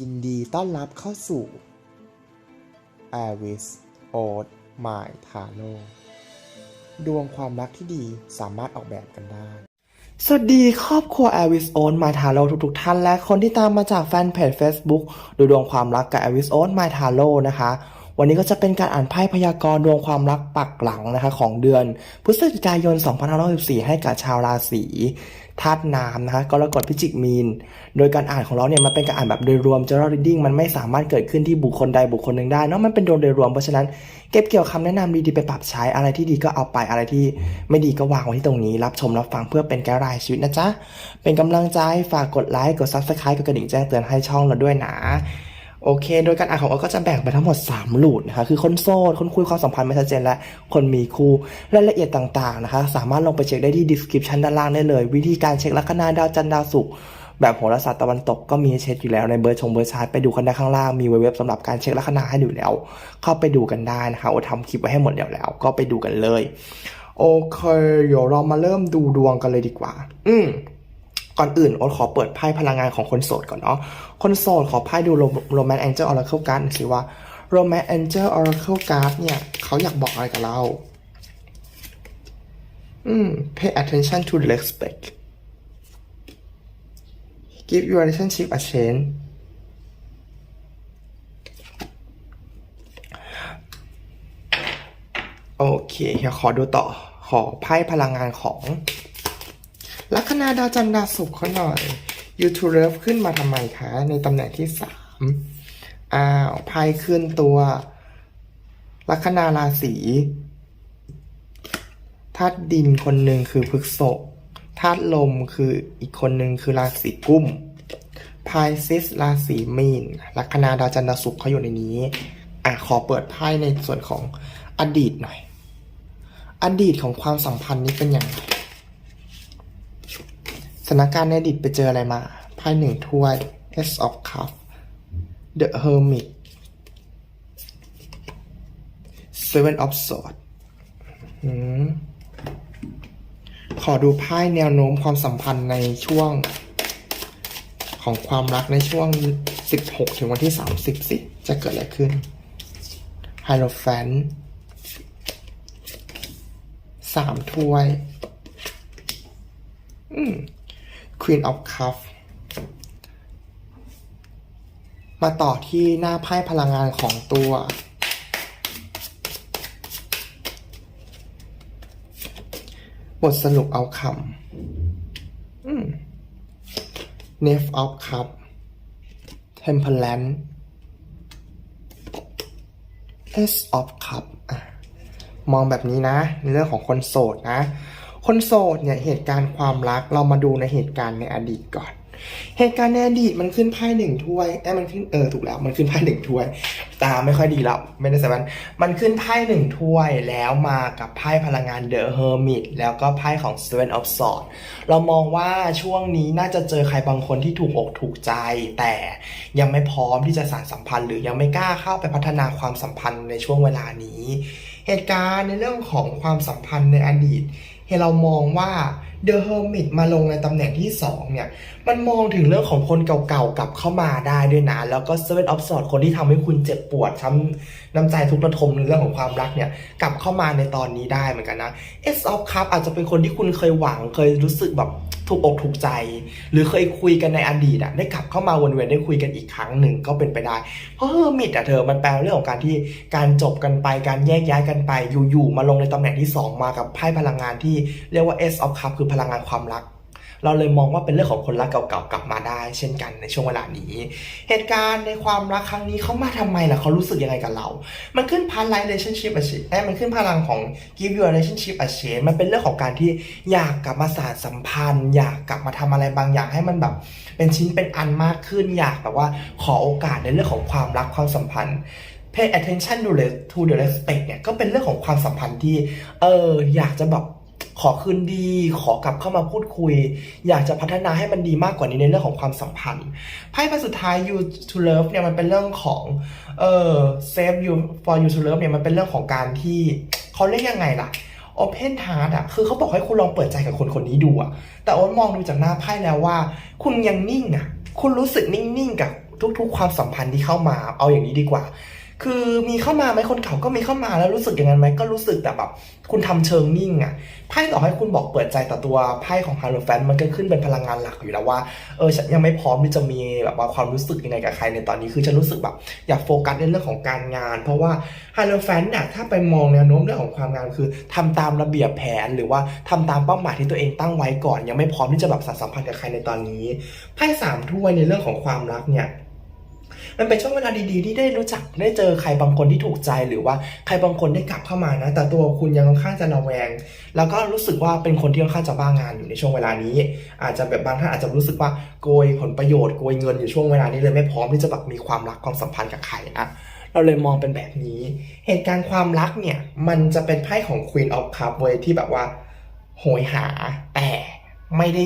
ยินดีต้อนรับเข้าสู่ a r i s o d My t a r o ดวงความรักที่ดีสามารถออกแบบกันได้ สวัสดีครอบครัว a r i s o d My t a r o ทุกๆท่าน และคนที่ตามมาจากแฟนเพจ Facebook ดูดวงความรักกับ a r i s o d My t a r o นะคะ วันนี้ก็จะเป็นการอ่านไพ่พยากรณ์ดวงความรักปักหลังนะคะของเดือนพฤศจิกายน 2564 ให้กับชาวราศี ธาตุน้ำนะคะกรกฎพิจิกมีน โดยการอ่านของเราเนี่ยมันเป็นการอ่านแบบโดยรวม general reading มันไม่สามารถเกิดขึ้นที่บุคคลใดบุคคลหนึ่งได้เนอะมันเป็นโดยโดยรวมเพราะฉะนั้นเก็บเกี่ยวคำแนะนำดีๆไปปรับใช้อะไรที่ดีก็เอาไปอะไรที่ไม่ดีก็วางไว้ที่ตรงนี้ รับชมรับฟังเพื่อเป็นแก้รายชีวิตนะจ๊ะเป็นกำลังใจฝากกดไลค์กด subscribe กดกระดิ่งแจ้งเตือนให้ช่องเราด้วยนะ โอเค โดยการอ่านของเราก็จะแบ่งไปทั้งหมด 3 หลูดนะคะ คือคนโสด คนคุยความสัมพันธ์ไม่ชัดเจน และคนมีคู่ รายละเอียดต่างๆนะคะ สามารถลงไปเช็คได้ที่ description ด้านล่างได้เลย วิธีการเช็คลัคนาดาวจันทร์ดาวศุกร์แบบโหราศาสตร์ตะวันตกก็มีเช็คอยู่แล้วในเบอร์ชงเบอร์ชาร์ตไปดูกันได้ข้างล่าง มีเว็บสำหรับการเช็คลัคนาให้อยู่แล้ว เข้าไปดูกันได้นะคะโอทำคลิปไว้ให้หมดแล้วแล้ว ก็ไปดูกันเลย โอเคเดี๋ยวเรามาเริ่มดูดวงกันเลยดีกว่า อืม ก่อนอื่นโอ๊ตขอเปิดไพ่พลังงานของคนโสดก่อนเนาะ คนโสดขอไพ่ดูโรแมนแองเจิลออร์เคิลการ์ดหน่อยสิว่าโรแมนแองเจิลออร์เคิลการ์ดเนี่ยเขาอยากบอกอะไรกับเรา อืม pay attention to the respect give your relationship a chance โอเคเดี๋ยวขอดูต่อ ขอไพ่พลังงานของ ลัคนาดาวจันทร์ดาวศุกร์เขาหน่อยยูทูเลิฟขึ้นมาทำไมคะ ในตำแหน่งที่สามอ้าวไพ่ขึ้นตัวลัคนาราศีธาตุดินคนหนึ่งคือพฤกษภธาตุลมคืออีกคนหนึ่งคือราศีกุมไพ่ซิสราศีมีนลัคนาดาวจันทร์ดาวศุกร์เขาอยู่ในนี้อะขอเปิดไพ่ในส่วนของอดีตหน่อย อดีตของความสัมพันธ์นี้เป็นอย่างไร นการณ์ในอดีตไปเจออะไรมาไพ่หนึ่งถ้วย Ace of cups The Hermit Seven of Swords ขอดูไพ่แนวโน้มความสัมพันธ์ในช่วง ของความรักในช่วง 16 ถึงวันที่ 30 สิ จะเกิดอะไรขึ้น h i e r o p h a n t สามถ้วย อืม Queen of Cup มาต่อที่หน้าไพ่พลังงานของตัว บทสรุปเอาคำอืม Knave of Cup Temperance Ace of Cup มองแบบนี้นะ ในเรื่องของคนโสดนะ คนโสดเนี่ยเหตุการณ์ความรักเรามาดูในเหตุการณ์ในอดีตก่อน เหตุการณ์ในอดีตมันขึ้นไพ่หนึ่งถ้วยเอ้มันขึ้นเออถูกแล้ว มันขึ้นไพ่หนึ่งถ้วย ตาไม่ค่อยดีแล้วไม่ได้สมันมันขึ้นไพ่หนึ่งถ้วยแล้วมากับไพ่พลังงาน The Hermit แล้วก็ไพ่ของ Seven of Swords เรามองว่าช่วงนี้น่าจะเจอใครบางคนที่ถูกอกถูกใจ แต่ยังไม่พร้อมที่จะสานสัมพันธ์ หรือยังไม่กล้าเข้าไปพัฒนาความสัมพันธ์ในช่วงเวลานี้ เหตุการณ์ในเรื่องของความสัมพันธ์ในอดีต ให้เรามองว่า The Hermit มาลงในตำแหน่งที่ 2 เนี่ย มันมองถึงเรื่องของคนเก่าๆกลับเข้ามาได้ด้วยนะ แล้วก็ Seven of Swords คนที่ทำให้คุณเจ็บปวดช้ำน้ำใจทุกระทมในเรื่องของความรักเนี่ย กลับเข้ามาในตอนนี้ได้เหมือนกันนะ S of Cup อาจจะเป็นคนที่คุณเคยหวังเคยรู้สึกแบบถูกอกถูกใจ หรือเคยคุยกันในอดีตอะได้กลับเข้ามาวนเวียนได้คุยกันอีกครั้งหนึ่งก็เป็นไปได้ เพราะเฮอร์มิตอะเธอมันแปลเรื่องของการที่การจบกันไปการแยกย้ายกันไปอยู่ๆมาลงในตำแหน่งที่ 2 มากับไพ่พลังงานที่เรียกว่า S of Cup คือพลังงานความรัก เราเลยมองว่าเป็นเรื่องของคนรักเก่าๆกลับมาได้ เช่นกันในช่วงเวลานี้ เหตุการณ์ในความรักครั้งนี้เขามาทำไมล่ะเขารู้สึกยังไงกับเรา มันขึ้นพลัง relationship a change เอ้ยมันขึ้นพลังของ give your relationship a change มันเป็นเรื่องของการที่อยากกลับมาสานสัมพันธ์ อยากกลับมาทำอะไรบางอย่างให้มันแบบเป็นชิ้นเป็นอันมากขึ้นอยากแบบว่าขอโอกาสในเรื่องของความรักความสัมพันธ์ pay attention to the respect เนี่ยก็เป็นเรื่องของความสัมพันธ์ที่เอออยากจะแบบ ขอคืนดี ขอกลับเข้ามาพูดคุย อยากจะพัฒนาให้มันดีมากกว่านี้ในเรื่องของความสัมพันธ์ไพ่ใบสุดท้าย you to love เนี่ยมันเป็นเรื่องของเออ save you for you to love เนี่ยมันเป็นเรื่องของการที่เขาเรียกยังไงล่ะ Open Heart อะคือเขาบอกให้คุณลองเปิดใจกับคนคนนี้ดูอะแต่โอ๊ตมองดูจากหน้าไพ่แล้วว่า คุณยังนิ่งอะ คุณรู้สึกนิ่งๆกับทุกๆ ความสัมพันธ์ที่เข้ามา เอาอย่างนี้ดีกว่า คือมีเข้ามาไหมคนเก่าก็มีเข้ามาแล้วรู้สึกอย่างนั้นไหมก็รู้สึกแต่แบบคุณทำเชิงนิ่งอะไพ่ต่อให้คุณบอกเปิดใจแต่ตัวไพ่ของฮาร์โลแฟนมันก็ขึ้นเป็นพลังงานหลักอยู่แล้วว่าเออฉันยังไม่พร้อมที่จะมีแบบว่าความรู้สึกยังไงกับใครในตอนนี้คือฉันรู้สึกแบบอยากโฟกัสในเรื่องของการงาน เพราะว่าฮาร์โลแฟนเนี่ยถ้าไปมองแนวโน้มเรื่องของความงานคือทำตามระเบียบแผนหรือว่าทำตามเป้าหมายที่ตัวเองตั้งไว้ก่อน ยังไม่พร้อมที่จะแบบสานสัมพันธ์กับใครในตอนนี้ไพ่สามถ้วยในเรื่องของความรักเนี่ย มันเป็นช่วงเวลาดีๆ ที่ได้รู้จักได้เจอใครบางคนที่ถูกใจหรือว่าใครบางคนได้กลับเข้ามานะ แต่ตัวคุณยังค่อนข้างจะระแวง แล้วก็รู้สึกว่าเป็นคนที่ค่อนข้างจะบ้างานอยู่ในช่วงเวลานี้ อาจจะแบบบางท่านอาจจะรู้สึกว่าโกยผลประโยชน์โกยเงินอยู่ช่วงเวลานี้เลยไม่พร้อมที่จะแบบมีความรักความสัมพันธ์กับใครนะเราเลยมองเป็นแบบนี้ เหตุการณ์ความรักเนี่ย มันจะเป็นไพ่ของ Queen of Cups เว้ยที่แบบว่า โหยหาแต่ ไม่ได้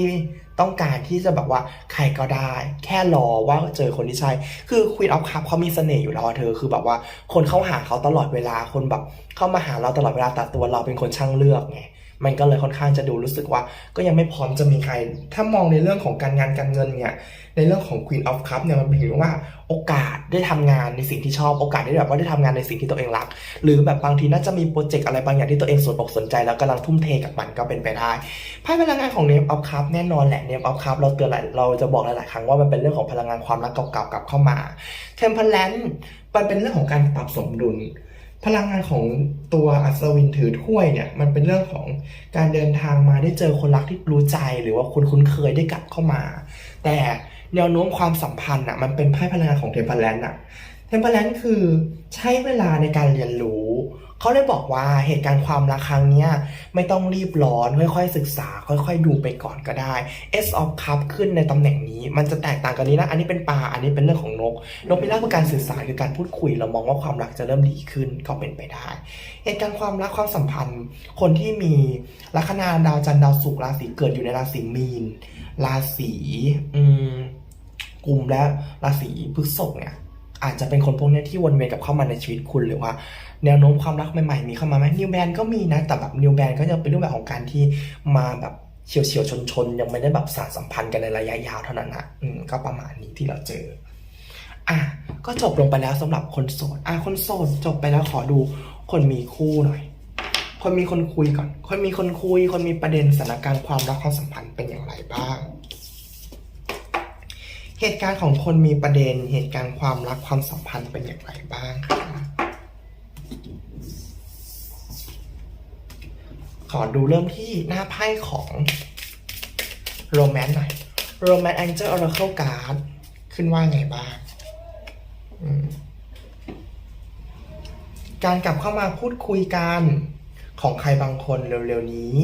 ต้องการที่จะแบบว่าใครก็ได้ แค่รอว่าเจอคนที่ใช่ คือควีนออฟคัพเขามีเสน่ห์อยู่แล้วอเธอคือแบบว่าคนเข้าหาเขาตลอดเวลาคนแบบเข้ามาหาเราตลอดเวลาแต่ตัวเราเป็นคนช่างเลือกไง มันก็เลยค่อนข้างจะดูรู้สึกว่า ก็ยังไม่พร้อมจะมีใคร ถ้ามองในเรื่องของการงานการเงินเนี่ยในเรื่องของ Queen of Cups เนี่ยมันถือว่าโอกาสได้ทำงานในสิ่งที่ชอบโอกาสได้แบบว่าได้ทำงานในสิ่งที่ตัวเองรัก หรือแบบบางทีน่าจะมีโปรเจกต์อะไรบางอย่างที่ตัวเองสนอกสนใจ แล้วกำลังทุ่มเทกับมันก็เป็นไปได้ไพ่พลังงานของ Name of Cups แน่นอนแหละ Name of Cups เราเตือนหลายเราจะบอกหลายๆครั้งว่ามันเป็นเรื่องของพลังงานความรักเก่าๆกลับเข้ามา Temperance มันเป็นเรื่องของการปรับสมดุล พลังงานของตัวอัศวินถือถ้วยเนี่ยมันเป็นเรื่องของการเดินทางมาได้เจอคนรักที่รู้ใจหรือว่าคุณคุ้นเคยได้กลับเข้ามา แต่แนวโน้มความสัมพันธ์อะมันเป็นไพ่พลังงานของเทมเพลนอะเทมเพลนคือใช้เวลาในการเรียนรู้ เขาได้บอกว่าเหตุการณ์ความรักครั้งนี้ไม่ต้องรีบร้อน ค่อยๆศึกษา ค่อยๆดูไปก่อนก็ได้ S of Cup ขึ้นในตำแหน่งนี้ มันจะแตกต่างกันนี้นะอันนี้เป็นปลาอันนี้เป็นเรื่องของนก นกเป็นเรื่องของการสื่อสารคือการพูดคุย เรามองว่าความรักจะเริ่มดีขึ้นก็เป็นไปได้ เหตุการณ์ความรักความสัมพันธ์ คนที่มีลัคนาดาวจันทร์ดาวศุกร์ราศีเกิดอยู่ในราศีมีน ราศีอืมกุมและราศีพฤษภเนี่ยอาจจะเป็นคนพวกนี้ที่วนเวียนกับเข้ามาในชีวิตคุณหรือว่า แนวโน้มความรักใหม่ๆมีเข้ามาไหมนิวแบนก็มีนะ แต่แบบนิวแบนก็จะเป็นรูปแบบของการที่มาแบบเฉียวเฉียวชนชนยังไม่ได้แบบสานสัมพันธ์กันในระยะยาวเท่านั้นอนะอืมก็ประมาณนี้ที่เราเจอ อะก็จบลงไปแล้วสำหรับคนโสดอะคนโสดจบไปแล้วขอดูคนมีคู่หน่อย คนมีคนคุยก่อน คนมีคนคุย คนมีประเด็นสถานการณ์ความรักความสัมพันธ์เป็นอย่างไรบ้าง เหตุการณ์ของคนมีประเด็นเหตุการณ์ความรักความสัมพันธ์เป็นอย่างไรบ้างคะ ขอดูเริ่มที่หน้าไพ่ของโรแมนต์หน่อยโรแมนต์แองเจิลออร์เคิลการ์ดขึ้นว่าไงบ้างการกลับเข้ามาพูดคุยกันของใครบางคนเร็วๆนี้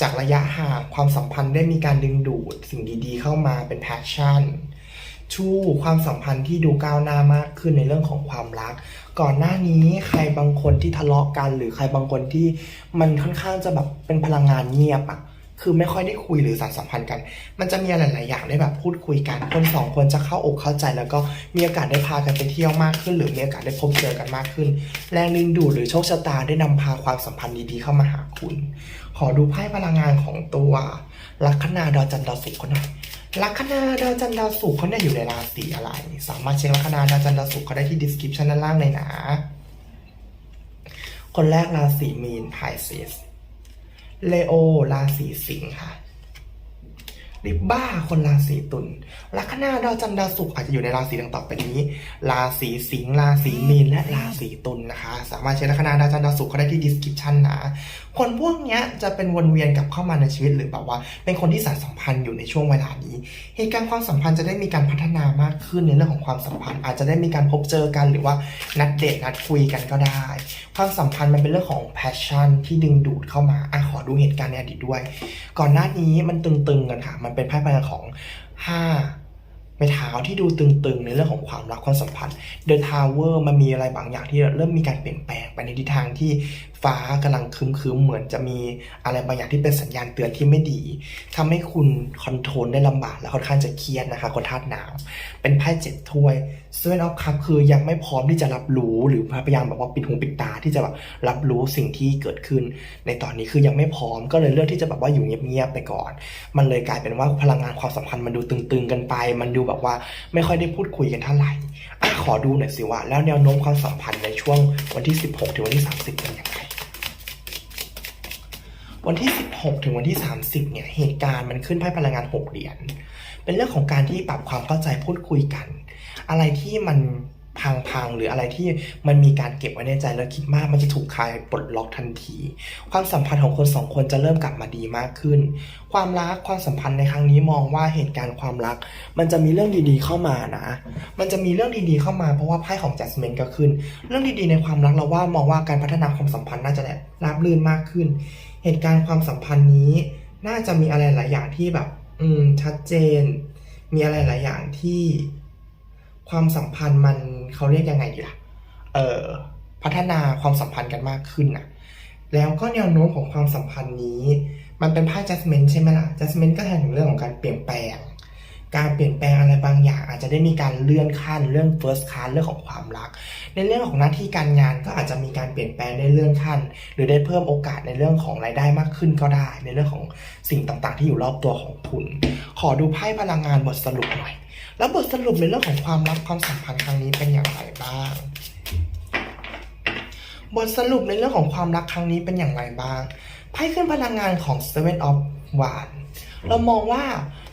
จากระยะห่างความสัมพันธ์ได้มีการดึงดูดสิ่งดีๆเข้ามาเป็น passion ชู ชูความสัมพันธ์ที่ดูก้าวหน้ามากขึ้นในเรื่องของความรัก ก่อนหน้านี้ใครบางคนที่ทะเลาะกัน หรือใครบางคนที่มันค่อนข้างจะแบบเป็นพลังงานเงียบอะคือไม่ค่อยได้คุยหรือสานสัมพันธ์กัน มันจะมีหลาย ๆ อย่างได้แบบพูดคุยกัน คนสองคนจะเข้าอกเข้าใจ แล้วก็มีโอกาสได้พากันไปเที่ยวมากขึ้น หรือมีโอกาสได้พบเจอกันมากขึ้น แรงดึงดูดหรือโชคชะตาได้นำพาความสัมพันธ์ดี ๆ เข้ามาหาคุณ ขอดูไพ่พลังงานของตัวลัคนาดาวจันทร์ดาวศุกร์หน่อย ลัคนาดาวจันทร์ดาวศุกร์เขาเนี่ยอยู่ในราศีอะไร สามารถเช็คลัคนาดาวจันทร์ดาวศุกร์เขาได้ที่ดีสคริปชันด้านล่างเลยนะ คนแรกราศีมีนไพซิสเลโอราศีสิงค์ค่ะ ลิบบ้าคนราศีตุลลัคนาดาวจันทร์ดาวศุกร์อาจจะอยู่ในราศีดังต่อไปนี้ ราศีสิงห์ราศีมีนและราศีตุลนะคะ สามารถเช็คลัคนาดาวจันทร์ดาวศุกร์เขาได้ที่ description นะ คนพวกเนี้ยจะเป็นวนเวียนกลับเข้ามาในชีวิตหรือแบบว่า เป็นคนที่สานสัมพันธ์อยู่ในช่วงเวลานี้ เหตุการณ์ความสัมพันธ์จะได้มีการพัฒนามากขึ้นในเรื่องของความสัมพันธ์ อาจจะได้มีการพบเจอกันหรือว่านัดเดทนัดคุยกันก็ได้ ความสัมพันธ์มันเป็นเรื่องของ passion ที่ดึงดูดเข้ามาอะขอดูเหตุการณ์ในอดีตด้วย ก่อนหน้านี้มันตึงๆกันค่ะมันเป็นไพ่พลังของห้าไม่เท้าที่ดูตึงๆ ในเรื่องของความรักความสัมพันธ์ The Tower มันมีอะไรบางอย่างที่เริ่มมีการเปลี่ยนแปลงไปในทิศทางที่ ฟ้ากำลังครึ้มๆเหมือนจะมีอะไรบางอย่างที่เป็นสัญญาณเตือนที่ไม่ดีทำให้คุณคอนโทรลได้ลำบากและค่อนข้างจะเครียดนะคะคนธาตุน้ำเป็นไพ่เจ็ดถ้วย Seven of Cups คือยังไม่พร้อมที่จะรับรู้หรือพยายามแบบว่าปิดหูปิดตาที่จะแบบรับรู้สิ่งที่เกิดขึ้น ในตอนนี้คือยังไม่พร้อมก็เลยเลือกที่จะแบบว่าอยู่เงียบๆไปก่อน มันเลยกลายเป็นว่าพลังงานความสัมพันธ์มันดูตึงๆกันไป มันดูแบบว่าไม่ค่อยได้พูดคุยกันเท่าไหร่ขอดูหน่อยสิว่า แล้วแนวโน้มความสัมพันธ์ในช่วงวันที่ 16 ถึงวันที่ 30 เป็นยังไง วันที่ 16 ถึงวันที่ 30 เนี่ย เหตุการณ์มันขึ้นไพ่พลังงาน 6 เหรียญ เป็นเรื่องของการที่ปรับความเข้าใจพูดคุยกัน อะไรที่มันพังๆ หรืออะไรที่มันมีการเก็บไว้ในใจแล้วคิดมากมันจะถูกคลายปลดล็อกทันที ความสัมพันธ์ของคนสองคนจะเริ่มกลับมาดีมากขึ้น ความรักความสัมพันธ์ในครั้งนี้มองว่าเหตุการณ์ความรัก มันจะมีเรื่องดีๆเข้ามานะ มันจะมีเรื่องดีๆเข้ามาเพราะว่าไพ่ของ Jasmine ก็ขึ้น เรื่องดีๆในความรักเราว่ามองว่าการพัฒนาความสัมพันธ์น่าจะราบรื่นมากขึ้น เหตุการณ์ความสัมพันธ์นี้ น่าจะมีอะไรหลายอย่างที่แบบ อืม ชัดเจน มีอะไรหลายอย่างที่ ความสัมพันธ์มันเขาเรียกยังไงดีล่ะ เอ่อพัฒนาความสัมพันธ์กันมากขึ้นน่ะ แล้วก็แนวโน้มของความสัมพันธ์นี้ มันเป็นไพ่จัสเมนใช่ไหมล่ะจัสเมนก็แทนถึงเรื่องของการเปลี่ยนแปลง การเปลี่ยนแปลงอะไรบางอย่าง อาจจะได้มีการเลื่อนขั้นเรื่อง first class เรื่องของความรัก ในเรื่องของหน้าที่การงานก็อาจจะมีการเปลี่ยนแปลงได้เลื่อนขั้น หรือได้เพิ่มโอกาสในเรื่องของรายได้มากขึ้นก็ได้ ในเรื่องของสิ่งต่างๆ ที่อยู่รอบตัวของคุณ ขอดูไพ่พลังงานบทสรุปหน่อย แล้วบทสรุปในเรื่องของความรักความสัมพันธ์ครั้งนี้เป็นอย่างไรบ้างบทสรุปในเรื่องของความรักครั้งนี้เป็นอย่างไรบ้าง ไพ่ขึ้นพลังงานของ Seven of Wands เรามองว่า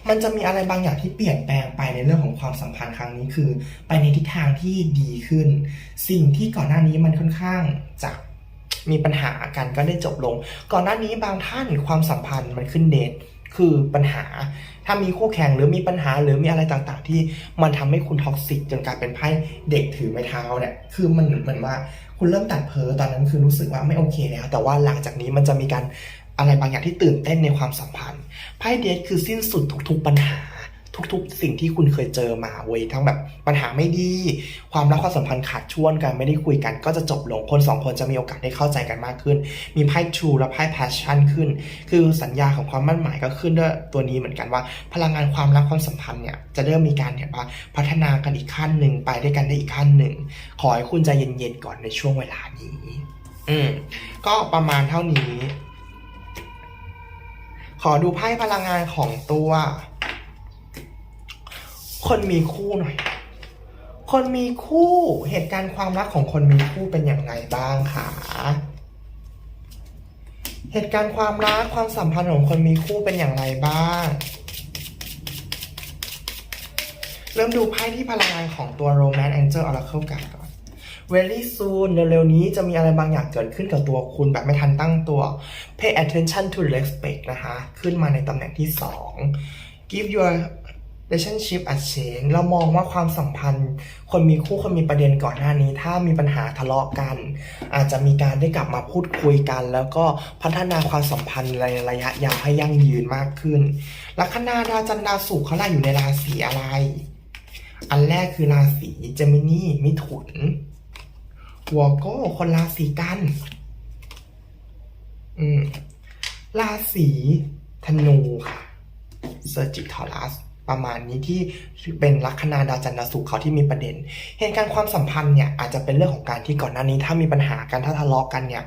มันจะมีอะไรบางอย่างที่เปลี่ยนแปลงไปในเรื่องของความสัมพันธ์ครั้งนี้คือ ไปในทิศทางที่ดีขึ้น สิ่งที่ก่อนหน้านี้มันค่อนข้างจะมีปัญหากันก็ได้จบลง ก่อนหน้านี้บางท่านความสัมพันธ์มันขึ้นเดทคือปัญหา ถ้ามีคู่แข่งหรือมีปัญหาหรือมีอะไรต่างๆ ที่มันทำให้คุณท็อกซิกจนกลายเป็นไพ่เด็กถือไม้เท้าเนี่ย คือมันเหมือนว่าคุณเริ่มตัดเพอตอนนั้นคือรู้สึกว่าไม่โอเคแล้ว แต่ว่าหลังจากนี้มันจะมีการ อะไรบางอย่างที่ตื่นเต้นในความสัมพันธ์ไพ่เดทคือสิ้นสุดทุกๆปัญหา ทุกๆ สิ่งที่คุณเคยเจอมาเว้ยทั้งแบบปัญหาไม่ดี ความรักความสัมพันธ์ขาดช่วงกันไม่ได้คุยกันก็จะจบลงคนสองคนจะมีโอกาสได้เข้าใจกันมากขึ้น มีไพ่ True และไพ่ Passion ขึ้น คือสัญญาของความมั่นหมายก็ขึ้นด้วยตัวนี้เหมือนกันว่า พลังงานความรักความสัมพันธ์เนี่ยจะเริ่มมีการเนี่ยว่าพัฒนากันอีกขั้นหนึ่งไปด้วยกันได้อีกขั้นหนึ่งขอให้คุณใจเย็นๆก่อนในช่วงเวลานี้ อืมก็ประมาณเท่านี้ ขอดูไพ่พลังงานของตัว คนมีคู่หน่อย คนมีคู่เหตุการณ์ความรักของคนมีคู่เป็นอย่างไรบ้างคะเหตุการณ์ความรักความสัมพันธ์ของคนมีคู่เป็นอย่างไรบ้าง เริ่มดูไพ่ที่พลังงานของตัว Romance Angel Oracle กันก่อน Very soon เร็วๆนี้จะมีอะไรบางอย่างเกิดขึ้นกับตัวคุณแบบไม่ทันตั้งตัว Pay attention to respect นะคะ ขึ้นมาในตำแหน่งที่ 2 Give your relationship a change เรามองว่าความสัมพันธ์ คนมีคู่คนมีประเด็นก่อนหน้านี้ ถ้ามีปัญหาทะเลาะกัน อาจจะมีการได้กลับมาพูดคุยกัน แล้วก็พัฒนาความสัมพันธ์ในระยะยาวให้ยั่งยืนมากขึ้น ลัคนาดาวจันทร์ดาวศุกร์เขาล่ะอยู่ในราศีอะไร อันแรกคือราศีเจมินีมิถุน หัวโก้คนราศีกัน อืม ราศีธนูค่ะเซอร์จิทอรัสประมาณนี้ที่เป็นลัคนาดาวจันทร์ดาวศุกร์เขาที่มีประเด็น เหตุการณ์ความสัมพันธ์เนี่ยอาจจะเป็นเรื่องของการที่ก่อนหน้านี้ ถ้ามีปัญหากันถ้าทะเลาะกันเนี่ย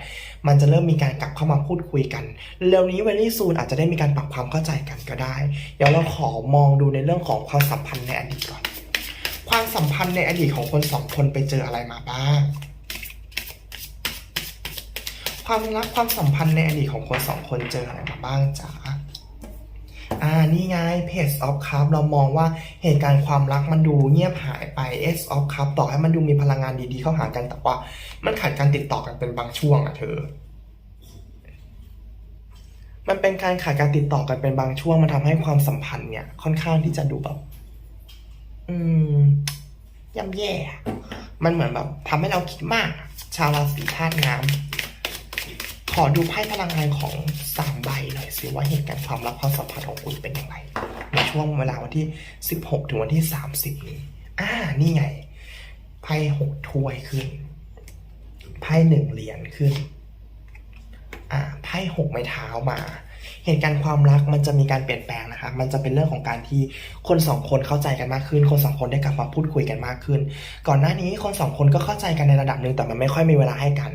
มันจะเริ่มมีการกลับเข้ามาพูดคุยกันเร็วนี้เวลี่ซูนอาจจะได้มีการปรับความเข้าใจกันก็ได้ เดี๋ยวเราขอมองดูในเรื่องของความสัมพันธ์ในอดีตก่อน ความสัมพันธ์ในอดีตของคนสองคนไปเจออะไรมาบ้าง ความรักความสัมพันธ์ในอดีตของคนสองคนเจออะไรมาบ้างจ๊ะอ่านี่ไง Page of Cup เรามองว่าเหตุการณ์ความรักมันดูเงียบหายไป S of Cup ต่อให้มันดูมีพลังงานดีๆเข้าหากันแต่ว่ามันขาดการติดต่อกันเป็นบางช่วงอะเธอ มันเป็นการขาดการติดต่อกันเป็นบางช่วงมันทำให้ความสัมพันธ์เนี่ยค่อนข้างที่จะดูแบบ อืมย่ำแย่ มันเหมือนแบบทำให้เราคิดมาก ชาวราศีธาตุน้ำ ขอดูไพ่พลังงานของสามใบหน่อยสิว่าเหตุการณ์ความรักความสัมพันธ์ของคุณเป็นอย่างไร ในช่วงเวลาวันที่ 16 ถึงวันที่ 30 นี้ อ่า นี่ไง ไพ่หกถ้วยขึ้น ไพ่หนึ่งเหรียญขึ้น อ่า ไพ่หกไม้เท้ามา เหตุการณ์ความรักมันจะมีการเปลี่ยนแปลงนะคะ มันจะเป็นเรื่องของการที่คนสองคนเข้าใจกันมากขึ้น คนสองคนได้กลับมาพูดคุยกันมากขึ้น ก่อนหน้านี้คนสองคนก็เข้าใจกันในระดับหนึ่งแต่มันไม่ค่อยมีเวลาให้กัน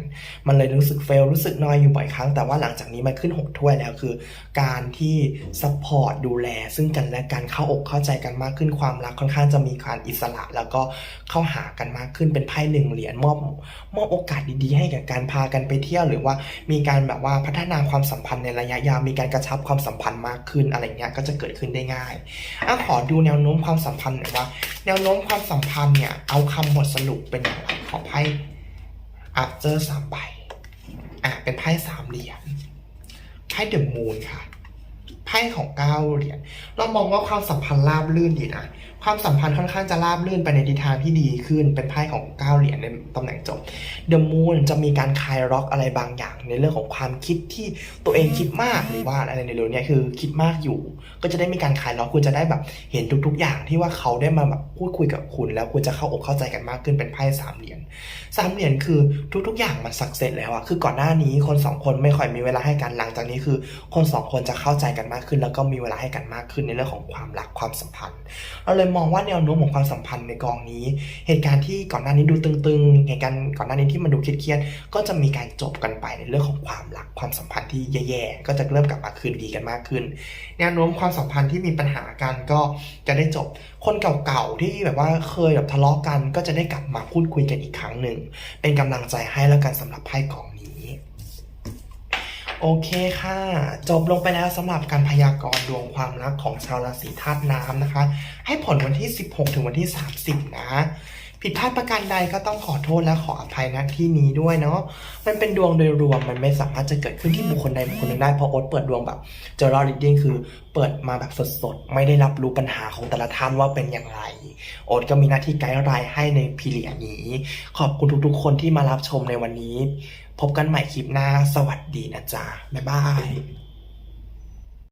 มันเลยรู้สึกเฟลรู้สึกนอยอยู่บ่อยครั้ง แต่ว่าหลังจากนี้มันขึ้นหกถ้วยแล้วคือ การที่ซัพพอร์ตดูแล ซึ่งกันและกันเข้าอกเข้าใจกันมากขึ้นความรักค่อนข้างจะมีการอิสระ แล้วก็เข้าหากันมากขึ้นเป็นไพ่หนึ่งเหรียญมอบมอบโอกาสดีๆ ให้กับการพากันไปเที่ยวหรือว่ามีการแบบว่าพัฒนาความสัมพันธ์ในระยะยาวมีการกระชับความสัมพันธ์มากขึ้นอะไรเงี้ยก็จะเกิดขึ้นได้ง่ายอะขอดูแนวโน้มความสัมพันธ์หน่อยว่า แนวโน้มความสัมพันธ์เนี่ยเอาคำบทสรุปเป็นอย่างไรขอไพ่อัพเจอร์สามใบอะเป็นไพ่สามเหรียญไพ่เดอะมูนค่ะ ไพ่ของเก้าเหรียญเรามองว่าความสัมพันธ์ราบรื่นดีนะความสัมพันธ์ค่อนข้างจะราบรื่นไปในทิศทางที่ดีขึ้นเป็นไพ่ของเก้าเหรียญในตำแหน่งจบเดอะมูนจะมีการคลายล็อกอะไรบางอย่าง ในเรื่องของความคิดที่ตัวเองคิดมากหรือว่าอะไรในเรื่องนี้คือคิดมากอยู่ ก็จะได้มีการคลายล็อกคุณจะได้แบบเห็นทุก ๆ อย่างที่ว่าเขาได้มาแบบพูดคุยกับคุณ แล้วคุณจะเข้าอกเข้าใจกันมากขึ้นเป็นไพ่สามเหรียญสามเหรียญคือทุก ๆ อย่างมันสักเสร็จแล้วอะคือก่อนหน้านี้คนสองคนไม่ค่อยมีเวลาให้กันหลังจากนี้คือ คนสองคนจะเข้าใจกันมากขึ้น แล้วก็มีเวลาให้กันมากขึ้นในเรื่องของความรักความสัมพันธ์ เราเลยมองว่าแนวโน้มของความสัมพันธ์ในกองนี้ เหตุการณ์ที่ก่อนหน้านี้ดูตึงๆเหตุการณ์ก่อนหน้านี้ที่มันดูเครียดๆก็จะมีการจบกันไปในเรื่องของความรักความสัมพันธ์ที่แย่ๆก็จะเริ่มกลับมาคืนดีกันมากขึ้น แนวโน้มความสัมพันธ์ที่มีปัญหากันก็จะได้จบคนเก่าๆที่แบบว่าเคยแบบทะเลาะกัน ก็จะได้กลับมาพูดคุยกันอีกครั้งหนึ่งเป็นกำลังใจให้แล้วกันสำหรับไพ่กองนี้ โอเคค่ะ จบลงไปแล้วสำหรับการพยากรณ์ดวงความรักของชาวราศีธาตุน้ำนะคะ ให้ผลวันที่ 16 ถึงวันที่ 30 นะ ผิดพลาดประการใดก็ต้องขอโทษและขออภัยณที่นี้ด้วยเนาะมันเป็นดวงโดยรวมมันไม่สามารถจะเกิดขึ้นที่บุคคลใดบุคคลหนึ่งได้เพราะโอ๊ตเปิดดวงแบบเจอร์รีดดิ้งคือเปิดมาแบบสดๆ ไม่ได้รับรู้ปัญหาของแต่ละท่านว่าเป็นอย่างไร โอ๊ตก็มีหน้าที่ไกด์ไลน์ให้ในพีเรียดนี้ ขอบคุณทุกๆ คนที่มารับชมในวันนี้ พบกันใหม่คลิปหน้า สวัสดีนะจ๊ะ บ๊ายบาย